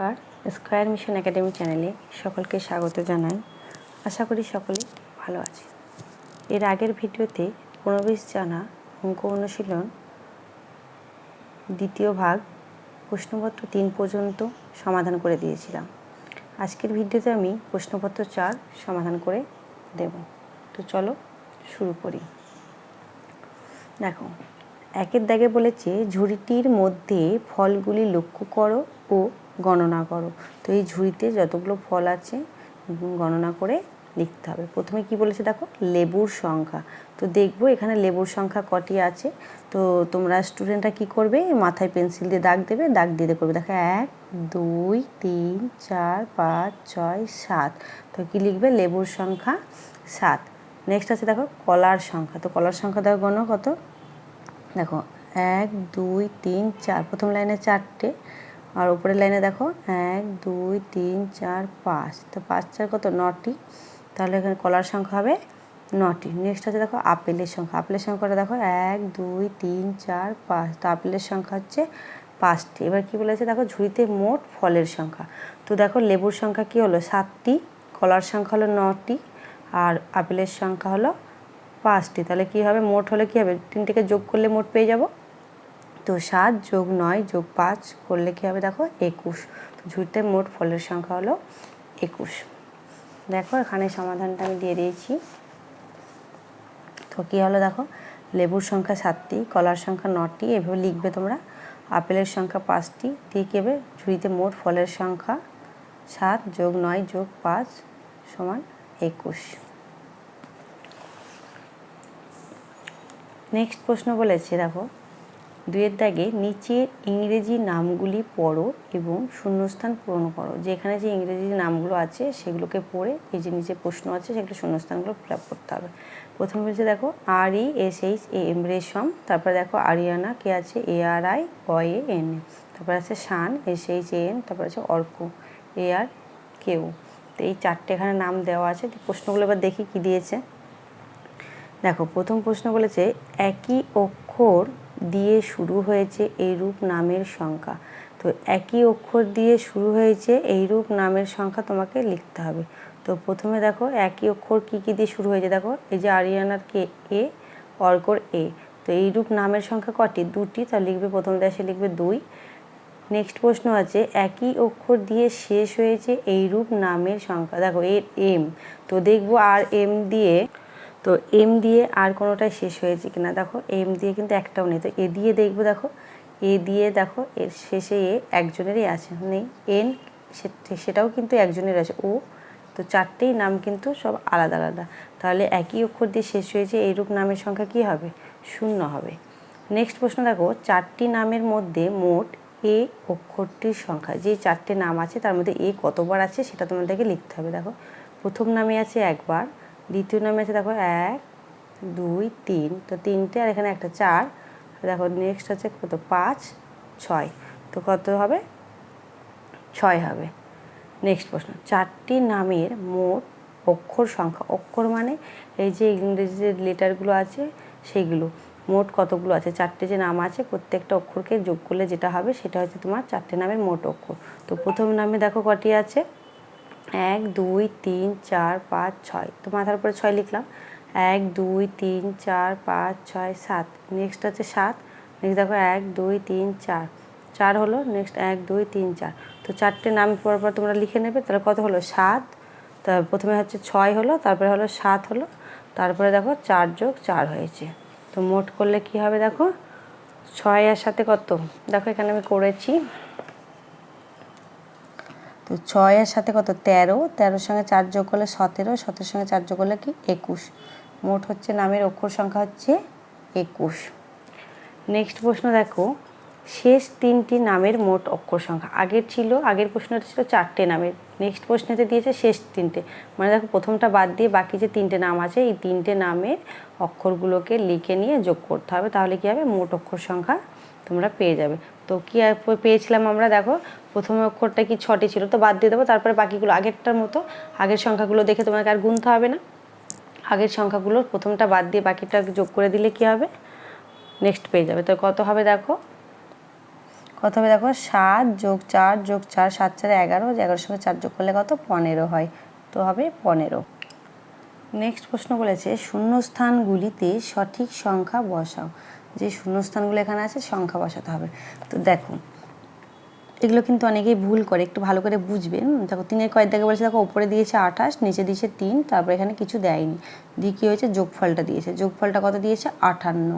নমস্কার square mission academy চ্যানেলে সকলকে স্বাগত জানাই। আশা করি সকলে ভালো আছে এর আগের ভিডিওতে পুনর্বিশ জানা অঙ্ক অনুশীলন দ্বিতীয় ভাগ প্রশ্নপত্র তিন পর্যন্ত সমাধান করে দিয়েছিলাম। আজকের ভিডিওতে আমি প্রশ্নপত্র চার সমাধান করে দেব। তো চলো শুরু করি। দেখো, একের দাগে বলেছে ঝুড়িটির মধ্যে ফলগুলি লক্ষ্য করো ও গণনা করো। তো এই ঝুড়িতে যতগুলো ফল আছে, গণনা করে লিখতে হবে। প্রথমে কি বলেছে দেখো? লেবুর সংখ্যা। তো দেখব এখানে লেবুর সংখ্যা কটি আছে। তো তোমরা স্টুডেন্টরা কি করবে? মাথায় পেন্সিল দিয়ে দাগ দেবে, দাগ দিয়ে করবে। দেখো এক, দুই, তিন, চার, পাঁচ, ছয়, সাত। তো কি লিখবে? লেবুর সংখ্যা সাত। নেক্সট আছে দেখো, কলার সংখ্যা। তো কলার সংখ্যা দেখো গণ কত? দেখো, এক, দুই, তিন, চার। প্রথম লাইনে চারটে। আর উপরের লাইনে দেখো, এক, দুই, তিন, চার, পাঁচ। তো পাঁচ, চার কত? নটি। তাহলে এখানে কলার সংখ্যা হবে নটি। নেক্সট আছে দেখো আপেলের সংখ্যা। আপেলের সংখ্যাটা দেখো, এক, দুই, তিন, চার, পাঁচ। তো আপেলের সংখ্যা হচ্ছে পাঁচটি। এবার কি বলেছে? দেখো ঝুড়িতে মোট ফলের সংখ্যা। তো দেখো লেবুর সংখ্যা কি হলো? সাতটি। কলার সংখ্যা হলো নটি। আর আপেলের সংখ্যা হলো পাঁচটি। তাহলে কী হবে? মোট হলে কী হবে? তিনটেকে যোগ করলে মোট পেয়ে যাব। তো সাত যোগ নয় যোগ পাঁচ করলে কী হবে? দেখো একুশ। তো ঝুড়িতে মোট ফলের সংখ্যা হলো একুশ। দেখো এখানে সমাধানটা আমি দিয়ে দিয়েছি। তো কী হলো দেখো? লেবুর সংখ্যা সাতটি, কলার সংখ্যা নটি, এভাবে লিখবে তোমরা। আপেলের সংখ্যা পাঁচটি দিয়ে কী হবে ঝুড়িতে মোট ফলের সংখ্যা সাত যোগ নয় যোগ পাঁচ সমান একুশ। নেক্সট প্রশ্ন বলেছে, দেখো। দুয়ের দাগে নিচের ইংরেজি নামগুলি পড়ো এবং শূন্যস্থান পূরণ করো। যেখানে যে ইংরেজি নামগুলো আছে, সেগুলোকে পড়ে এই যে নিচে প্রশ্ন আছে, সেগুলো শূন্যস্থানগুলো ফিল আপ করতে হবে। প্রথমে বলছে দেখো R E S H A M Resham, তারপরে দেখো আরিয়ানা, কে আছে? এ আর আই অ এ এন তারপর আছে Shan S H A N তারপর আছে অর্ক এ আর কেউ তো এই চারটে এখানে নাম দেওয়া আছে প্রশ্নগুলো এবার দেখি কি দিয়েছে। দেখো, প্রথম প্রশ্ন বলেছে, একই অক্ষর দিয়ে শুরু হয়েছে এইরূপ নামের সংখ্যা। তো একই অক্ষর দিয়ে শুরু হয়েছে এইরূপ নামের সংখ্যা তোমাকে লিখতে হবে। তো প্রথমে দেখো একই অক্ষর কি কি দিয়ে শুরু হয়েছে? দেখো এই যে আরিয়ানার কে এ অর্কর এ। তো এইরূপ নামের সংখ্যা কটি? দুটি। তা লিখবে প্রথম দেশে লিখবে দুই। নেক্সট প্রশ্ন আছে, একই অক্ষর দিয়ে শেষ হয়েছে এইরূপ নামের সংখ্যা। দেখো এর এম। তো দেখব আর এম দিয়ে তো এম দিয়ে আর কোনোটাই শেষ হয়েছে কিনা, দেখো এম দিয়ে কিন্তু একটাও নেই, তো এ দিয়ে দেখব দেখো এ দিয়ে দেখো এর শেষে এ একজনেরই আছে, নেই এন সেটাও কিন্তু একজনের আছে, ও, তো চারটেই নাম কিন্তু সব আলাদা আলাদা, তাহলে একই অক্ষর দিয়ে শেষ হয়েছে, এইরূপ নামের সংখ্যা কি হবে? শূন্য হবে। নেক্সট প্রশ্ন দেখো, চারটি নামের মধ্যে মোট এ অক্ষরটির সংখ্যা, যে চারটে নাম আছে তার মধ্যে এ কতবার আছে সেটা তোমাদেরকে লিখতে হবে, দেখো, প্রথম নামে আছে একবার দ্বিতীয় নামে আছে, দেখো এক, দুই, তিন। তো তিনটে আর এখানে একটা চার। দেখো নেক্সট আছে কত? পাঁচ, ছয়। তো কত হবে? ছয় হবে। নেক্সট প্রশ্ন। চারটি নামের মোট অক্ষর সংখ্যা। অক্ষর মানে এই যে ইংরেজি যে লেটারগুলো আছে সেইগুলো মোট কতগুলো আছে? চারটে যে নাম আছে, প্রত্যেকটা অক্ষরকে যোগ করলে যেটা হবে, সেটা হচ্ছে তোমার চারটে নামের মোট অক্ষর। তো প্রথম নামে দেখো কটি আছে? এক, দুই, তিন, চার, পাঁচ, ছয়। তো মাথার উপরে ছয় লিখলাম। এক, দুই, তিন, চার, পাঁচ, ছয়, সাত। নেক্সট হচ্ছে সাত। নেক্সট দেখো এক, দুই, তিন, চার। চার হলো নেক্সট এক, দুই, তিন, চার। তো চারটে নাম পর পর তোমরা লিখে নেবে। তাহলে কত হলো? সাত। তা প্রথমে হচ্ছে ছয় হলো, তারপরে হলো সাত হলো। তারপরে দেখো চার যোগ চার হয়েছে। তো মোট করলে কি হবে দেখো? ছয় আর সাথে কত? দেখো এখানে আমি করেছি। তো ছয়ের সাথে কত? তেরো। তেরোর সঙ্গে চার যোগ করলে সতেরো। সতেরোর সঙ্গে চার যোগ করলে কি? একুশ। মোট হচ্ছে নামের অক্ষর সংখ্যা হচ্ছে একুশ। নেক্সট প্রশ্ন দেখো। শেষ তিনটি নামের মোট অক্ষর সংখ্যা। আগের ছিল, আগের প্রশ্নটা ছিল চারটে নামের। নেক্সট প্রশ্নেতে দিয়েছে শেষ তিনটে। মানে দেখো, প্রথমটা বাদ দিয়ে বাকি যে তিনটে নাম আছে, এই তিনটে নামের অক্ষরগুলোকে লিখে নিয়ে যোগ করতে হবে। তাহলে কী হবে? মোট অক্ষর সংখ্যা তোমরা পেয়ে যাবে। তো কী পেয়েছিলাম আমরা, দেখো, প্রথম অক্ষরটা কি ছটি ছিল, তো বাদ দিয়ে দেবো, তারপরে বাকিগুলো, আগেরটার মতো, আগের সংখ্যাগুলো দেখে তোমাকে আর গুনতে হবে না। আগের সংখ্যাগুলো প্রথমটা বাদ দিয়ে বাকিটা যোগ করে দিলে কি হবে? নেক্সট পেয়ে যাবে। তো কত হবে দেখো? কত হবে দেখো? সাত যোগ চার যোগ চার, সাত চার এগারো এগারোর সঙ্গে চার যোগ করলে কত? পনেরো হয়। তো হবে পনেরো। নেক্সট প্রশ্ন বলেছে, শূন্যস্থানগুলিতে সঠিক সংখ্যা বসাও। যে শূন্যস্থানগুলো এখানে আছে, সংখ্যা বসাতে হবে। তো দেখো, এগুলো কিন্তু অনেকেই ভুল করে, একটু ভালো করে বুঝবেন দেখো, তিনের কয়েক দেখে বলেছে, দেখো, ওপরে দিয়েছে আঠাশ, নিচে দিয়েছে তিন, তারপরে এখানে কিছু দেয়নি। দিয়ে কী হয়েছে? যোগফলটা দিয়েছে। যোগফলটা কত দিয়েছে? আটান্ন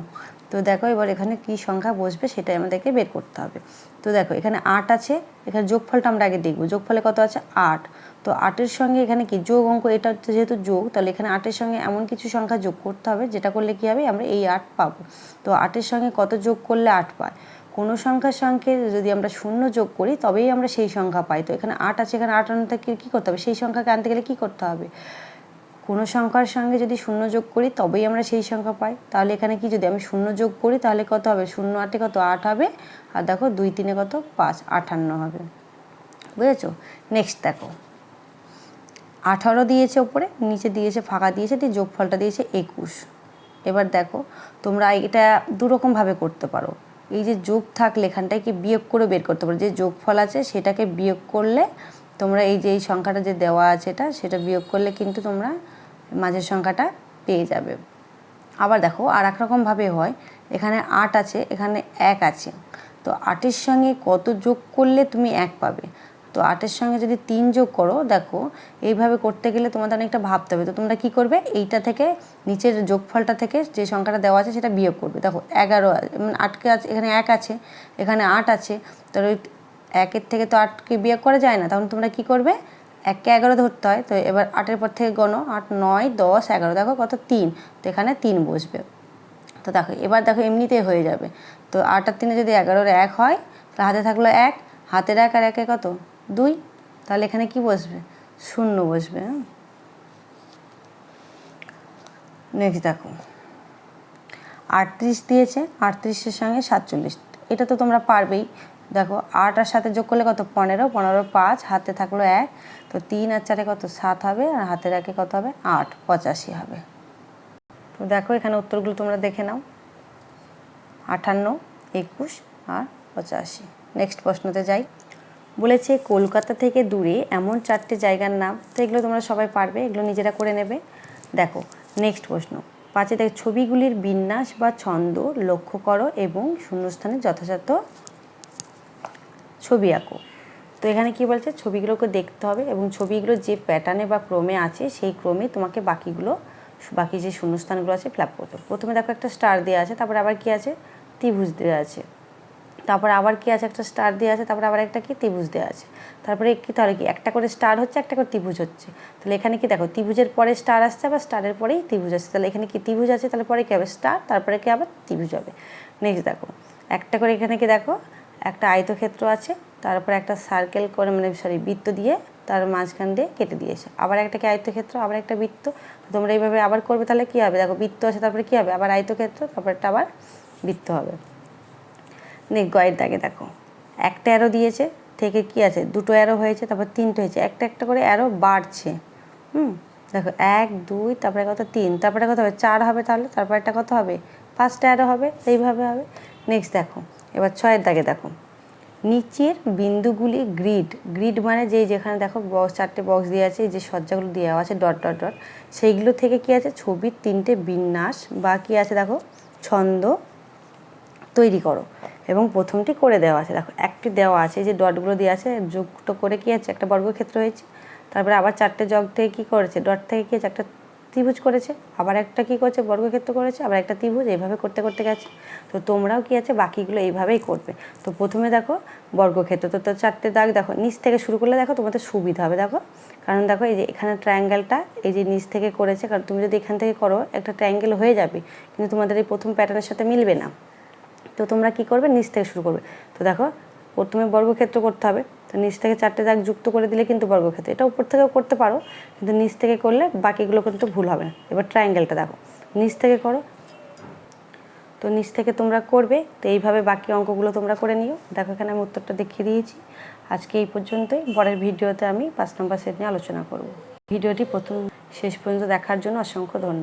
তো দেখো এবার এখানে কি সংখ্যা বসবে সেটাই আমাদেরকে বের করতে হবে। তো দেখো এখানে আট আছে, এখানে যোগফলটা আমরা আগে দেখব। যোগফলে কত আছে? আট। তো আটের সঙ্গে এখানে কি? যোগ অঙ্ক, এটা হচ্ছে যেহেতু যোগ, তাহলে এখানে আটের সঙ্গে এমন কিছু সংখ্যা যোগ করতে হবে, যেটা করলে কী হবে? আমরা এই আট পাবো। তো আটের সঙ্গে কত যোগ করলে আট পায়? কোনো সংখ্যার সঙ্গে যদি আমরা শূন্য যোগ করি, তবেই আমরা সেই সংখ্যা পাই। তো এখানে আট আছে, এখানে আট আনতে কি, কী করতে হবে? সেই সংখ্যাকে আনতে গেলে কী করতে হবে? কোনো সংখ্যার সঙ্গে যদি শূন্য যোগ করি, তবেই আমরা সেই সংখ্যা পাই। তাহলে এখানে কি যদি আমি শূন্য যোগ করি, তাহলে কত হবে? শূন্য আটে কত? আট হবে। আর দেখো, দুই তিনে কত? পাঁচ। আটান্ন হবে। বুঝেছ? নেক্সট দেখো। আঠারো দিয়েছে ওপরে, নিচে দিয়েছে, ফাঁকা দিয়েছে, দিয়ে যোগফলটা দিয়েছে একুশ। এবার দেখো, তোমরা এটা দুরকমভাবে করতে পারো। এই যে যোগ থাকলে এখানটায় কি বিয়োগ করে বের করতে পারো? যে যোগফল আছে, সেটাকে বিয়োগ করলে তোমরা এই যে এই সংখ্যাটা যে দেওয়া আছে এটা, সেটা বিয়োগ করলে কিন্তু তোমরা মাঝের সংখ্যাটা পেয়ে যাবে। আবার দেখো আর এক রকমভাবে হয়, এখানে আট আছে, এখানে এক আছে। তো আটের সঙ্গে কত যোগ করলে তুমি এক পাবে? তো আটের সঙ্গে যদি তিন যোগ করো, দেখো, এইভাবে করতে গেলে তোমাদের অনেকটা ভাবতে হবে। তো তোমরা কি করবে? এইটা থেকে নিচের যোগফলটা থেকে যে সংখ্যাটা দেওয়া আছে সেটা বিয়োগ করবে। দেখো, এগারো মানে আটকে আছে, এখানে এক আছে, এখানে আট আছে। তো ওই একের থেকে তো আটকে বিয়োগ করা যায় না। তখন তোমরা কি করবে? এককে এগারো ধরতে হয়, তো এবার আটের পর থেকে গণ, আট, নয়, দশ, এগারো, দেখো কত তিন, তো এখানে তিন বসবে। তো দেখো, এবার দেখো এমনিতেই হয়ে যাবে। তো আট আর তিনে যদি এগারোর এক হয়, তাহলে হাতে থাকল এক, হাতের এক আর একে কত? দুই, তাহলে এখানে কি বসবে? শূন্য বসবে হ্যাঁ নেক্সট দেখো। আটত্রিশ দিয়েছে, আটত্রিশের সঙ্গে সাতচল্লিশ, এটা তো তোমরা পারবেই। দেখো, আট আর সাথে যোগ করলে কত? পনেরো। পনেরো পাঁচ, হাতে থাকল এক। তো তিন আর চারে কত? সাত হবে। আর হাতের একে কত হবে? আট। পঁচাশি হবে। তো দেখো, এখানে উত্তরগুলো তোমরা দেখে নাও। আটান্ন, একুশ আর পঁচাশি। নেক্সট প্রশ্নতে যাই। বলেছে, কলকাতা থেকে দূরে এমন চারটে জায়গার নাম। তো এগুলো তোমরা সবাই পারবে, এগুলো নিজেরা করে নেবে। দেখো নেক্সট প্রশ্ন। পাঁচে দেখো, ছবিগুলির বিন্যাস বা ছন্দ লক্ষ্য করো এবং শূন্যস্থানে যথাযথ ছবি আঁকো। তো এখানে কি বলছে? ছবিগুলোকে দেখতে হবে এবং ছবিগুলো যে প্যাটার্নে বা ক্রমে আছে, সেই ক্রমে তোমাকে বাকিগুলো, বাকি যে শূন্যস্থানগুলো আছে ফিল আপ করতে হবে। প্রথমে দেখো একটা স্টার দেওয়া আছে, তারপরে আবার কি আছে? ত্রিভুজ দেওয়া আছে। তারপরে আবার কি আছে? একটা স্টার দেওয়া আছে, তারপরে আবার একটা কি? ত্রিভুজ দেওয়া আছে। তারপরে কি? তাহলে কি? একটা করে স্টার হচ্ছে, একটা করে ত্রিভুজ হচ্ছে। তাহলে এখানে কি দেখো? ত্রিভুজের পরে স্টার আসছে, আবার স্টারের পরেই ত্রিভুজ আসছে। তাহলে এখানে কি ত্রিভুজ আছে? তাহলে পরে কি হবে? স্টার তারপরে কি আবার ত্রিভুজ হবে। নেক্সট দেখো। একটা করে এখানে কি দেখো? একটা আয়তক্ষেত্র আছে তারপরে একটা সার্কেল করে মানে সরি বৃত্ত দিয়ে তার মাঝখান দিয়ে কেটে দিয়েছে। আবার একটা কি আয়তক্ষেত্র, আবার একটা বৃত্ত? তোমরা এইভাবে আবার করবে, তাহলে কি হবে? দেখো, বৃত্ত আছে, তারপরে কি হবে? আবার আয়তক্ষেত্র, তারপরে একটা আবার বৃত্ত হবে। নেক গয়ের দাগে দেখো। একটা অ্যারো দিয়েছে, থেকে কি আছে? দুটো অ্যারো হয়েছে, তারপর তিনটে হয়েছে। একটা একটা করে অ্যারো বাড়ছে। হুম? দেখো, এক, দুই, তারপরে কত? তিন। তারপরে কত হবে? চার হবে তাহলে? তারপর একটা কত হবে? পাঁচটা অ্যারো হবে। এইভাবে হবে। নেক্সট দেখো। এবার ছয়ের দাগে দেখো। নিচের বিন্দুগুলি গ্রিড গ্রিড মানে যেই যেখানে দেখো বক্স চারটে বক্স দিয়ে আছে যে সজ্জাগুলো দেওয়া আছে ডট ডট ডট সেইগুলো থেকে কি আছে? ছবির তিনটে বিন্যাস বা কী আছে দেখো ছন্দ তৈরি করো। এবং প্রথমটি করে দেওয়া আছে। দেখো একটি দেওয়া আছে যে ডটগুলো দেওয়া আছে, যুক্ত করে কি আছে? একটা বর্গক্ষেত্র হয়েছে। তারপরে আবার চারটে জগ থেকে কী করেছে? ডট থেকে কি আছে? একটা ত্রিভুজ করেছে, আবার একটা কি করেছে, বর্গক্ষেত্র করেছে, আবার একটা ত্রিভুজ, এইভাবে করতে করতে গেছে। তো তোমরাও কি আছে, বাকিগুলো এইভাবেই করবে। তো প্রথমে দেখো বর্গক্ষেত্র, তো তো চারটে দাগ দেখো, নিচ থেকে শুরু করলে দেখো তোমাদের সুবিধা হবে, দেখো। কারণ দেখো এই যে এখানে ট্রায়াঙ্গেলটা এই যে নিচ থেকে করেছে, কারণ তুমি যদি এখান থেকে করো, একটা ট্রায়াঙ্গেল হয়ে যাবে, কিন্তু তোমাদের এই প্রথম প্যাটার্নের সাথে মিলবে না। তো তোমরা কি করবে, নিচ থেকে শুরু করবে। তো দেখো, প্রথমে বর্গক্ষেত্র করতে হবে। তো নিচ থেকে চারটে দাগ যুক্ত করে দিলে কিন্তু বর্গক্ষেত্র। এটা উপর থেকেও করতে পারো, কিন্তু নিচ থেকে করলে বাকিগুলো কিন্তু ভুল হবে না। এবার ট্রায়াঙ্গেলটা দেখো। নিচ থেকে করো। তো নিচ থেকে তোমরা করবে, তো এইভাবে বাকি অঙ্কগুলো তোমরা করে নিও। দেখো এখানে আমি উত্তরটা দেখিয়ে দিয়েছি। আজকে এই পর্যন্তই। পরের ভিডিওতে আমি পাঁচ নম্বর সেট নিয়ে আলোচনা করব। ভিডিওটি প্রথম শেষ পর্যন্ত দেখার জন্য অসংখ্য ধন্যবাদ।